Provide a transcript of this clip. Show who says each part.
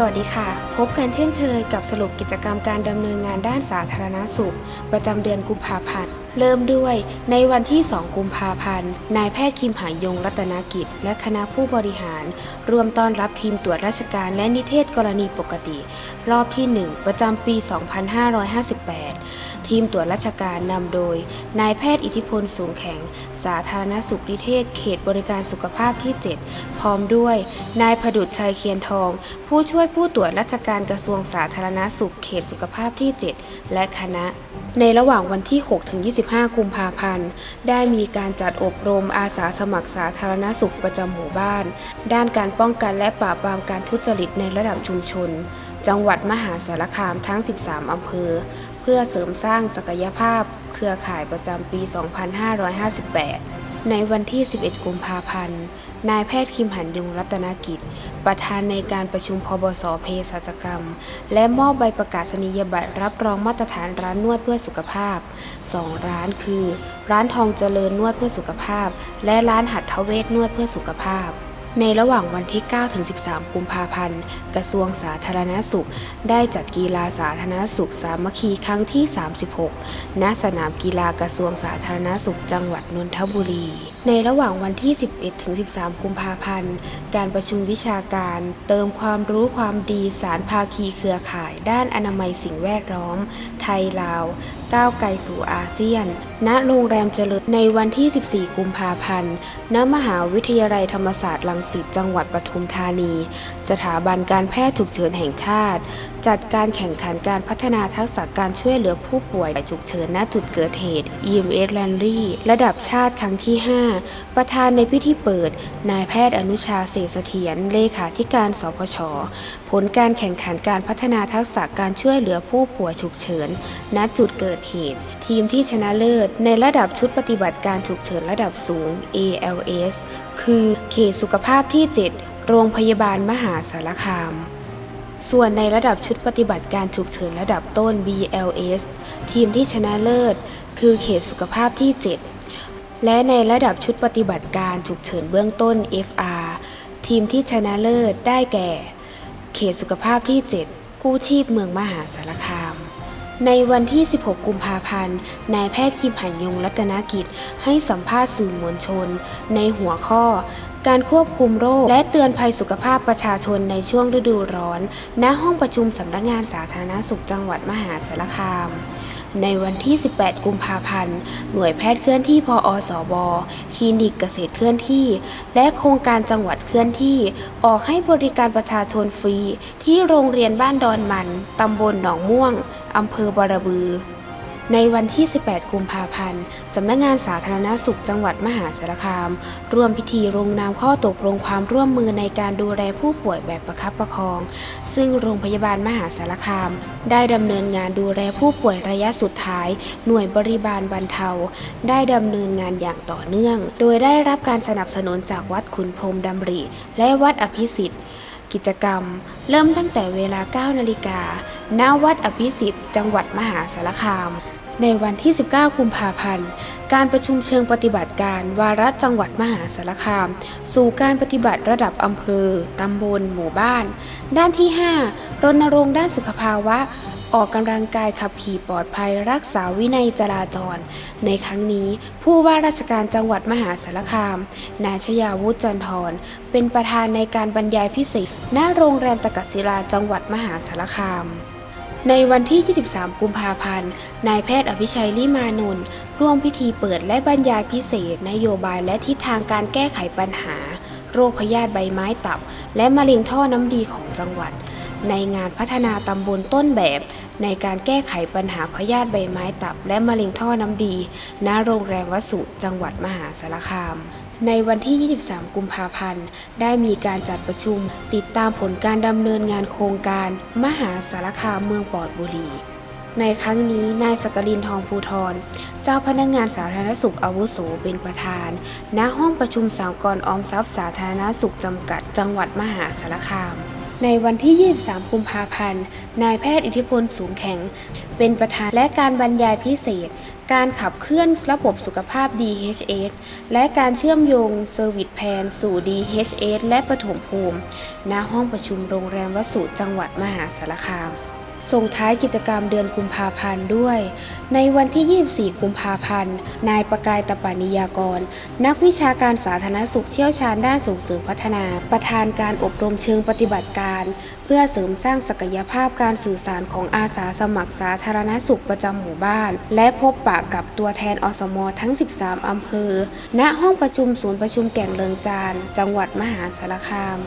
Speaker 1: สวัสดีค่ะ พบกันเช่นเคยกับสรุปกิจกรรมการดำเนินงานด้านสาธารณสุข ประจำเดือนกุมภาพันธ์เริ่มด้วยในวันที่ 2 กุมภาพันธ์ นายแพทย์คิมหายงรัตนกิจ และคณะผู้บริหาร รวมต้อนรับทีมตรวจราชการและนิเทศกรณีปกติ รอบที่ 1 ประจำปี 2558 ทีมตรวจราชการนำโดย นายแพทย์อิทธิพลสูงแข็ง สาธารณสุขนิเทศ เขตบริการสุขภาพที่ 7 พร้อมด้วย นายผดุจชัยเคียนทอง ผู้ช่วยผู้ตรวจราชการกระทรวงสาธารณสุขเขตสุขภาพที่ 7 และคณะ ในระหว่างวันที่ 6 ถึง 25 กุมภาพันธ์ ได้มีการจัดอบรมอาสาสมัครสาธารณสุขประจำหมู่บ้าน ด้านการป้องกันและปราบปรามการทุจริตในระดับชุมชน จังหวัดมหาสารคามทั้ง 13 อำเภอ เพื่อเสริมสร้างศักยภาพ เครือข่ายประจำปี 2558 ในวันที่ 11 กุมภาพันธ์ นายแพทย์คิมหันยงรัตนกิจ ประธานในการประชุมพบสเภสัชกรรม และมอบใบประกาศนียบัตรรับรองมาตรฐานร้านนวดเพื่อสุขภาพ 2 ร้านคือ ร้านทองเจริญนวดเพื่อสุขภาพ และร้านหัตถเวชนวดเพื่อสุขภาพ ในระหว่างวันที่9ถึง13 กุมภาพันธ์ กระทรวงสาธารณสุข ได้จัดกีฬาสาธารณสุขสามัคคีครั้งที่ 36 ณ สนามกีฬากระทรวงสาธารณสุขจังหวัดนนทบุรีในระหว่างวันที่ 11 ถึง 13 กุมภาพันธ์ การประชุมวิชาการ เติมความรู้ความดีสารภาคีเครือข่าย ด้านอนามัยสิ่งแวดล้อม ไทยลาว ก้าวไกลสู่อาเซียน ณ โรงแรมเจริญในวันที่ 14 กุมภาพันธ์ ณ มหาวิทยาลัยธรรมศาสตร์รังสิต จังหวัดปทุมธานี สถาบันการแพทย์ฉุกเฉินแห่งชาติ จัดการแข่งขันการพัฒนาทักษะการช่วยเหลือผู้ป่วยฉุกเฉินณจุดเกิดเหตุ EMS Rally ระดับชาติครั้งที่ 5ประธานในพิธีเปิด นายแพทย์อนุชาเศเสถียรเลขาธิการสพช ผลการแข่งขันการพัฒนาทักษะการช่วยเหลือผู้ป่วยฉุกเฉิน ณ จุดเกิดเหตุ ทีมที่ชนะเลิศ ในระดับชุดปฏิบัติการฉุกเฉินระดับสูง ALS คือเขตสุขภาพที่ 7 โรงพยาบาลมหาสารคาม ส่วนในระดับชุดปฏิบัติการฉุกเฉินระดับต้น BLS ทีมที่ชนะเลิศ คือเขตสุขภาพที่ 7 และในระดับชุดปฏิบัติการฉุกเฉินเบื้องต้น FR ทีมที่ชนะเลิศได้แก่ เขตสุขภาพที่ 7 กู้ชีพเมืองมหาสารคาม ในวันที่ 16 กุมภาพันธ์ นายแพทย์คิมหันยงรัตนกิจ ให้สัมภาษณ์สื่อมวลชน ในหัวข้อ การควบคุมโรค และเตือนภัยสุขภาพประชาชนในช่วงฤดูร้อน ณ ห้องประชุมสำนักงานสาธารณสุขจังหวัดมหาสารคาม ในวันที่ 18 กุมภาพันธ์ หน่วยแพทย์เคลื่อนที่พออสบคลินิกเกษตรเคลื่อนที่ และโครงการจังหวัดเคลื่อนที่ ออกให้บริการประชาชนฟรี ที่โรงเรียนบ้านดอนมัน ตำบลหนองม่วง อำเภอบรบือ ในวันที่ 18 กุมภาพันธ์ สำนักงานสาธารณสุขจังหวัดมหาสารคาม ร่วมพิธีลงนามข้อตกลงความร่วมมือในการดูแลผู้ป่วยแบบประคับประคอง ซึ่งโรงพยาบาลมหาสารคาม ได้ดำเนินงานดูแลผู้ป่วยระยะสุดท้าย หน่วยบริบาลบรรเทา ได้ดำเนินงานอย่างต่อเนื่อง โดยได้รับการสนับสนุนจากวัดขุนพรมดำริ และวัดอภิสิทธิ์กิจกรรม เริ่มตั้งแต่เวลา 9 นาฬิกา ณ วัดอภิสิทธิ์ จังหวัดมหาสารคาม ในวันที่ 19 กุมภาพันธ์ การประชุมเชิงปฏิบัติการวาระจังหวัดมหาสารคาม สู่การปฏิบัติระดับอำเภอ ตำบล หมู่บ้าน ด้านที่ 5 รณรงค์ด้านสุขภาวะ ออกกำลังกายขับขี่ปลอดภัยรักษาวินัยจราจร ในครั้งนี้ผู้ว่าราชการจังหวัดมหาสารคาม นายชยาวุฒิจันทร์เป็นประธานในการบรรยายพิเศษณโรงแรมตะกัศิลาจังหวัดมหาสารคาม ในวันที่ 23 กุมภาพันธ์ นายแพทย์อภิชัยลิมานุนร่วมพิธีเปิดและบรรยายพิเศษ นโยบายและทิศทางการแก้ไขปัญหา โรคพยาธิใบไม้ตับ และมะเร็งท่อน้ำดีของจังหวัด ในงานพัฒนาตำบลต้นแบบ ในการแก้ไขปัญหาพยาธิใบไม้ตับ และมะเร็งท่อน้ำดี ณ โรงแรมวสุจังหวัดมหาสารคาม ในวันที่ 23 กุมภาพันธ์ ได้มีการจัดประชุม ติดตามผลการดำเนินงานโครงการ มหาสารคามเมืองปอดบุรี ในครั้งนี้นายสกลินทองภูทร เจ้าพนักงานสาธารณสุขอาวุโสเป็นประธาน ณ ห้องประชุมสากลออมทรัพย์สาธารณสุขจำกัด จังหวัดมหาสารคาม ในวันที่ 23 กุมภาพันธ์ นายแพทย์อิทธิพลสูงแข็ง เป็นประธานและการบรรยายพิเศษ การขับเคลื่อนระบบสุขภาพ DHS และการเชื่อมโยงเซอร์วิสแพนสู่ DHS และปฐมภูมิ ณ ห้องประชุมโรงแรมวสุจังหวัดมหาสารคาม ส่งท้ายกิจกรรมเดือนกุมภาพันธ์ด้วย ในวันที่ 24 กุมภาพันธ์ นายประกายตปานิยากร นักวิชาการสาธารณสุขเชี่ยวชาญด้านส่งเสริมพัฒนา ประธานการอบรมเชิงปฏิบัติการ เพื่อเสริมสร้างศักยภาพการสื่อสารของอาสาสมัครสาธารณสุขประจำหมู่บ้าน และพบปะกับตัวแทนอสมทั้ง 13 อำเภอ ณ ห้องประชุมศูนย์ประชุมแก่งเลิงจาน จังหวัดมหาสารคาม